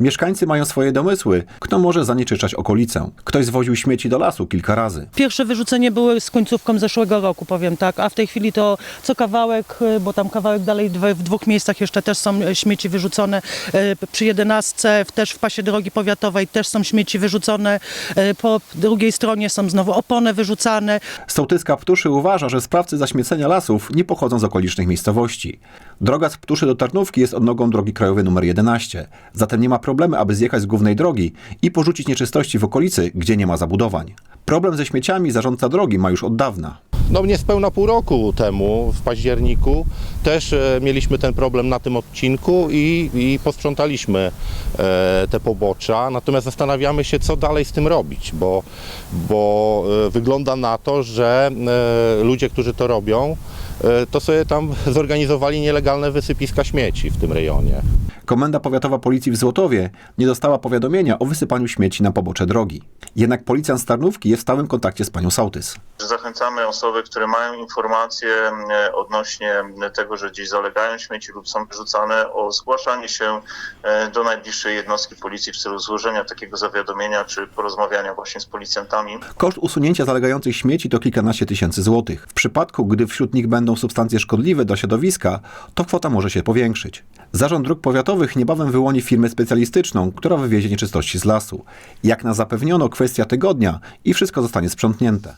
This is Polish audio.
Mieszkańcy mają swoje domysły, kto może zanieczyszczać okolicę. Ktoś zwoził śmieci do lasu kilka razy. Pierwsze wyrzucenie były z końcówką zeszłego roku, powiem tak, a w tej chwili to co kawałek, y, bo tam kawałek dalej w dwóch miejscach jeszcze też są e, śmieci wyrzucone. E, Przy jedenastce, w- też w pasie drogi powiatowej też są śmieci wyrzucone. E, Po drugiej stronie są znowu opony wyrzucane. Sołtyska Ptuszy uważa, że sprawcy zaśmiecenia lasów nie pochodzą z okolicznych miejscowości. Droga z Ptuszy do Tarnówki jest odnogą drogi krajowej nr 11, zatem nie ma problemu, aby zjechać z głównej drogi i porzucić nieczystości w okolicy, gdzie nie ma zabudowań. Problem ze śmieciami zarządca drogi ma już od dawna. No niespełna pół roku temu, w październiku, też e, mieliśmy ten problem na tym odcinku i, i posprzątaliśmy e, te pobocza. Natomiast zastanawiamy się, co dalej z tym robić, bo, bo e, wygląda na to, że e, ludzie, którzy to robią, e, to sobie tam zorganizowali nielegalne wysypiska śmieci w tym rejonie. Komenda Powiatowa Policji w Złotowie nie dostała powiadomienia o wysypaniu śmieci na pobocze drogi. Jednak policjant z Tarnówki jest w stałym kontakcie z panią Sołtys. Zachęcamy osoby, które mają informacje e, odnośnie tego, że gdzieś zalegają śmieci lub są wyrzucane, o zgłaszanie się e, do najbliższej jednostki policji w celu złożenia takiego zawiadomienia czy porozmawiania właśnie z policjantami. Koszt usunięcia zalegających śmieci to kilkanaście tysięcy złotych. W przypadku, gdy wśród nich będą substancje szkodliwe dla środowiska, to kwota może się powiększyć. Zarząd Dróg Powiatowych niebawem wyłoni firmę specjalistyczną, która wywiezie nieczystości z lasu. Jak nas zapewniono, kwestia tygodnia i wszystko zostanie sprzątnięte.